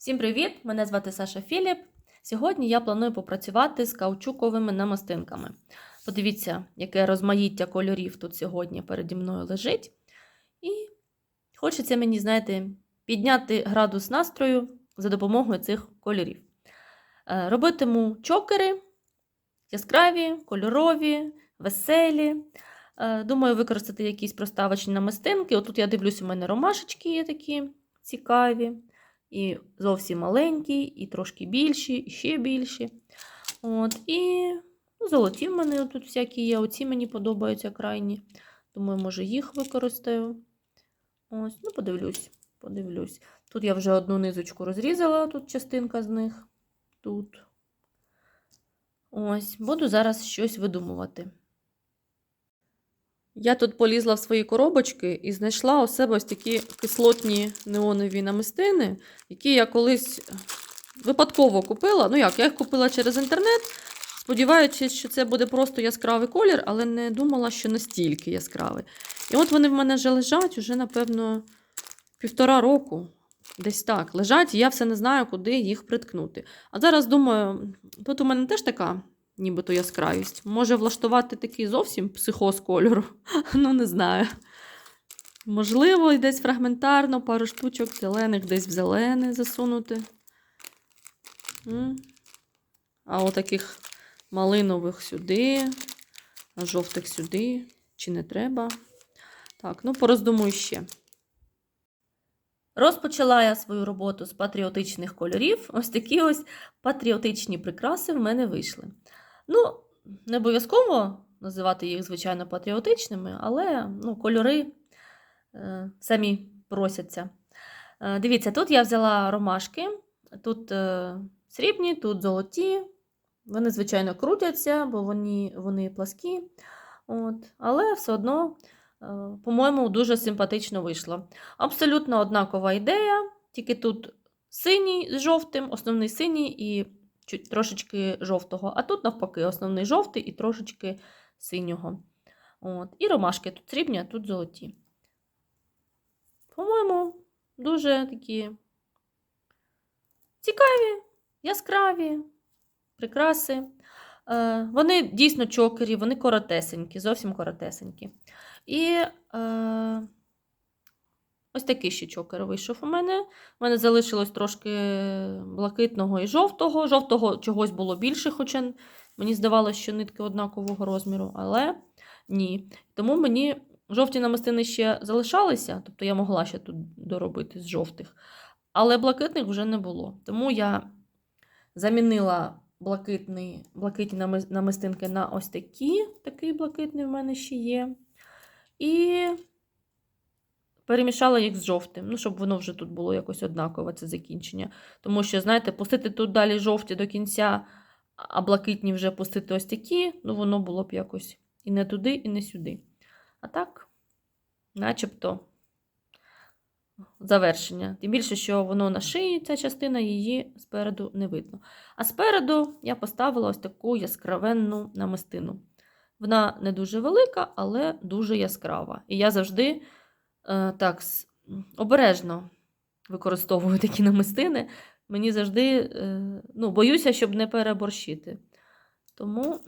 Всім привіт! Мене звати Саша Філіп. Сьогодні я планую попрацювати з каучуковими намистинками. Подивіться, яке розмаїття кольорів тут сьогодні переді мною лежить. І хочеться мені, знаєте, підняти градус настрою за допомогою цих кольорів. Е, Робитиму чокери яскраві, кольорові, веселі. Е, Думаю, використати якісь проставочні намистинки. Отут я дивлюсь, у мене ромашечки є такі цікаві. І зовсім маленькі, і трошки більші, і ще більші. От, І ну, золоті в мене тут всякі є. Оці мені подобаються крайні. Думаю, може, їх використаю. Ось, ну, подивлюсь, подивлюсь. Тут я вже одну низочку розрізала, тут частинка з них. Тут. Ось, буду зараз щось видумувати. Я тут полізла в свої коробочки і знайшла у себе ось такі кислотні неонові намистини, які я колись випадково купила. Ну як, я їх купила через інтернет, сподіваючись, що це буде просто яскравий колір, але не думала, що настільки яскравий. І от вони в мене вже лежать уже, напевно, півтора року. Десь так лежать, і я все не знаю, куди їх приткнути. А зараз думаю, тут у мене теж така нібито яскравість. Може влаштувати такий зовсім психоз кольору. Ну, не знаю. Можливо, десь фрагментарно пару штучок зелених, десь в зелене засунути. А отаких малинових сюди, а жовтих сюди. Чи не треба? Так, ну пороздумую ще. Розпочала я свою роботу з патріотичних кольорів. Ось такі ось патріотичні прикраси в мене вийшли. Ну, не обов'язково називати їх, звичайно, патріотичними, але ну, кольори е, самі просяться. Е, дивіться, тут я взяла ромашки, тут е, срібні, тут золоті. Вони, звичайно, крутяться, бо вони, вони пласкі. От. Але все одно, е, по-моєму, дуже симпатично вийшло. Абсолютно однакова ідея, тільки тут синій з жовтим, основний синій і трошечки жовтого. А тут, навпаки, основний жовтий і трошечки синього. От. І ромашки тут срібні, а тут золоті. По-моєму, дуже такі цікаві, яскраві прикраси. Е, вони дійсно чокері, вони коротесенькі, зовсім коротесенькі. І е, ось такий ще чокер вийшов у мене. У мене залишилось трошки блакитного і жовтого. Жовтого чогось було більше, хоча мені здавалося, що нитки однакового розміру, але ні. Тому мені жовті намистини ще залишалися, тобто я могла ще тут доробити з жовтих. Але блакитних вже не було. Тому я замінила блакитний, блакитні намистинки на ось такі. Такий блакитний в мене ще є. І перемішала їх з жовтим, ну, щоб воно вже тут було якось однакове, це закінчення. Тому що, знаєте, пустити тут далі жовті до кінця, а блакитні вже пустити ось такі, ну, воно було б якось і не туди, і не сюди. А так, начебто завершення. Тим більше, що воно на шиї, ця частина, її спереду не видно. А спереду я поставила ось таку яскравенну намистину. Вона не дуже велика, але дуже яскрава. І я завжди так обережно використовую такі намистини. Мені завжди е, ну, боюся, щоб не переборщити. Тому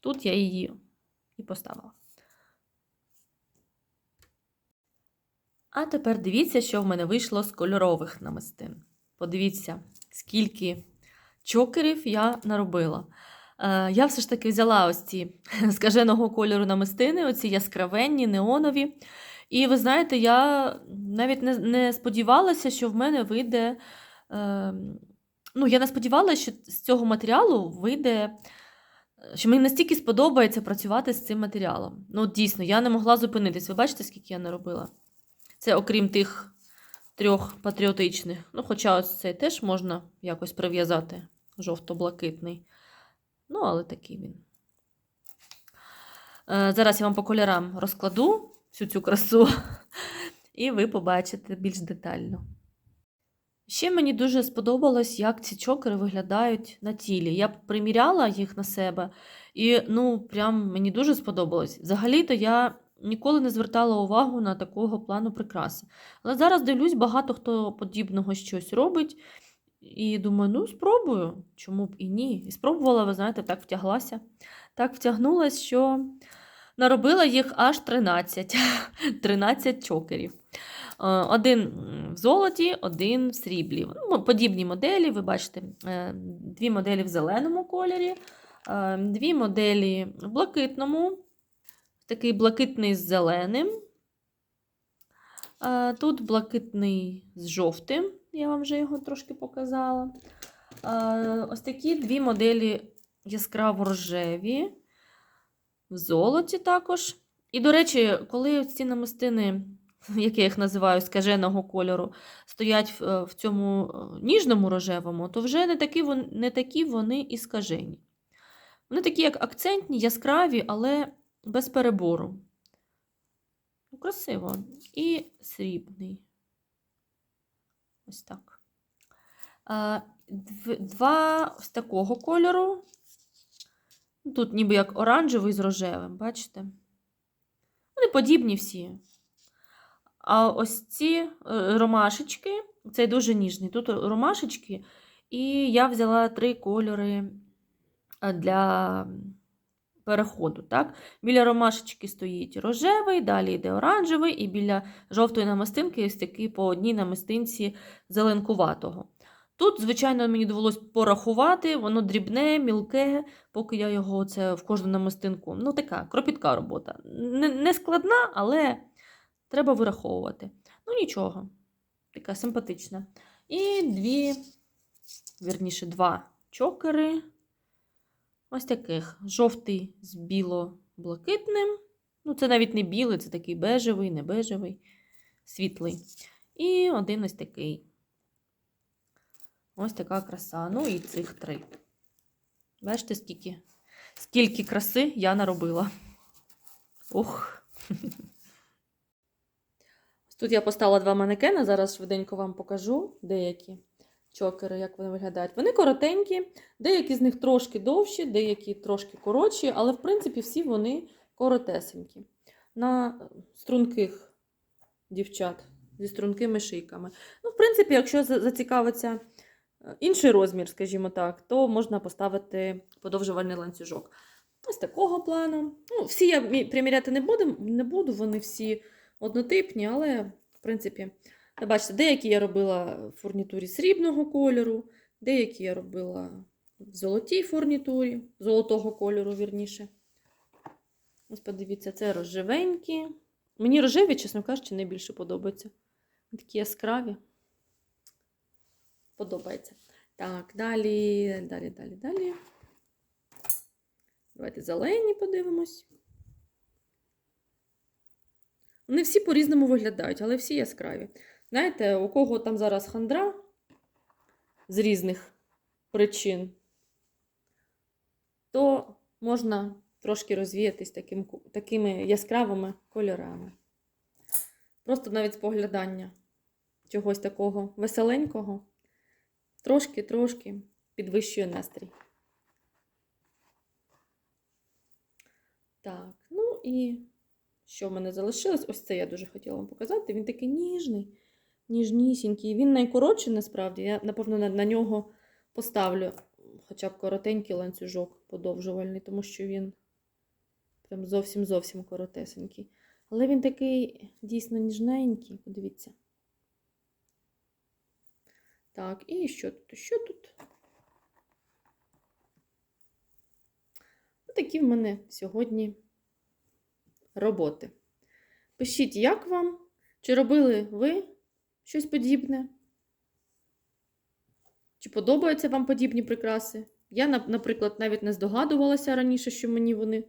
тут я її і поставила. А тепер дивіться, що в мене вийшло з кольорових намистин. Подивіться, скільки чокерів я наробила. Е, я все ж таки взяла ось ці скаженого кольору намистини, оці яскравенні, неонові. І ви знаєте, я навіть не, не сподівалася, що в мене вийде. Е, ну, я не сподівалася, що з цього матеріалу вийде. Що мені настільки сподобається працювати з цим матеріалом. Ну, дійсно, я не могла зупинитись. Ви бачите, скільки я наробила? Це окрім тих трьох патріотичних. Ну, хоча ось цей теж можна якось прив'язати жовто-блакитний. Ну, але такий він. Е, Зараз я вам по кольорам розкладу всю цю красу, і ви побачите більш детально. Ще мені дуже сподобалось, як ці чокери виглядають на тілі. Я приміряла їх на себе, і ну, прям мені дуже сподобалось. Взагалі-то я ніколи не звертала увагу на такого плану прикраси. Але зараз дивлюсь, багато хто подібного щось робить. І думаю, ну спробую, чому б і ні. І спробувала, ви знаєте, так втяглася. Так втягнулася, що наробила їх аж 13. 13 чокерів. Е, Один в золоті, один в сріблі. Ну, Подібні моделі, ви бачите, е, дві моделі в зеленому кольорі, е, дві моделі в блакитному, такий блакитний з зеленим. Тут блакитний з жовтим, я вам вже його трошки показала. Ось такі дві моделі яскраво рожеві, в золоті також. І, до речі, коли ці намистини, як я їх називаю, скаженого кольору, стоять в, цьому е, ніжному рожевому, то вже не такі, вон- не такі вони і скажені. Вони такі, як акцентні, яскраві, але без перебору. Красиво. І срібний. Ось так. Два з такого кольору. Тут ніби як оранжевий з рожевим, бачите? Вони подібні всі. А ось ці е, ромашечки, цей дуже ніжний. Тут ромашечки, і я взяла три кольори е, для переходу. Так? Біля ромашечки стоїть рожевий, далі йде оранжевий, і біля жовтої намистинки ось такий по одній намистинці зеленкуватого. Тут, звичайно, мені довелось порахувати, воно дрібне, мілке, поки я його це в кожну намистинку. Ну, така кропітка робота. Не, не складна, але треба вираховувати. Ну, нічого, така симпатична. І дві, вірніше, два чокери. Ось таких. Жовтий з біло-блакитним. Ну, це навіть не білий, це такий бежевий, не бежевий, світлий. І один ось такий. Ось така краса. Ну і цих три. Бачите, скільки, скільки краси я наробила. Ох. Тут я поставила два манекени, зараз швиденько вам покажу деякі чокери, як вони виглядають. Вони коротенькі, деякі з них трошки довші, деякі трошки коротші, але, в принципі, всі вони коротесенькі. На струнких дівчат зі стрункими шийками. Ну, в принципі, якщо зацікавиться е, інший розмір, скажімо так, то можна поставити подовжувальний ланцюжок. Ось такого плану. Ну, всі я приміряти не буду, не буду, вони всі однотипні, але, в принципі, бачите, деякі я робила в фурнітурі срібного кольору, деякі я робила в золотій фурнітурі, золотого кольору, вірніше. Ось подивіться, це рожевенькі. Мені рожеві, чесно кажучи, найбільше подобаються. Такі яскраві. Подобається. Так, далі, далі, далі, далі. Давайте зелені подивимось. Вони всі по-різному виглядають, але всі яскраві. Знаєте, у кого там зараз хандра з різних причин, то можна трошки розвіятись таким, такими яскравими кольорами. Просто навіть споглядання чогось такого веселенького трошки-трошки підвищує настрій. Так, ну і що в мене залишилось? Ось це я дуже хотіла вам показати. Він такий ніжний, ніжнісінький. Він найкоротший насправді. Я, напевно, на, на нього поставлю хоча б коротенький ланцюжок подовжувальний, тому що він прям зовсім-зовсім коротесенький. Але він такий дійсно ніжненький, подивіться. Так, і що тут? Що тут? Такі в мене сьогодні роботи. Пишіть, як вам? Чи робили ви щось подібне? Чи подобаються вам подібні прикраси? Я, наприклад, навіть не здогадувалася раніше, що мені вони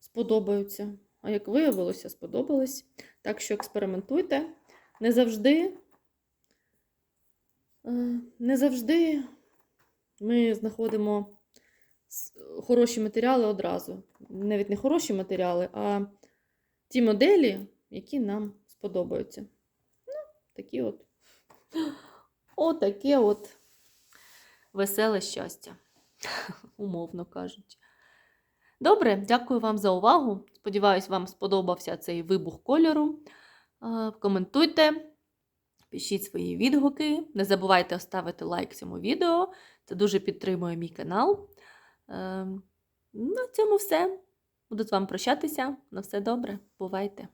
сподобаються. А як виявилося, сподобались. Так що експериментуйте. Не завжди, е, не завжди ми знаходимо хороші матеріали одразу. Навіть не хороші матеріали, а ті моделі, які нам сподобаються. Такі от. Отаке от веселе щастя, умовно кажучи. Добре, дякую вам за увагу. Сподіваюсь, вам сподобався цей вибух кольору. Коментуйте, пишіть свої відгуки. Не забувайте ставити лайк цьому відео. Це дуже підтримує мій канал. Е, На цьому все. Буду з вами прощатися. На все добре. Бувайте!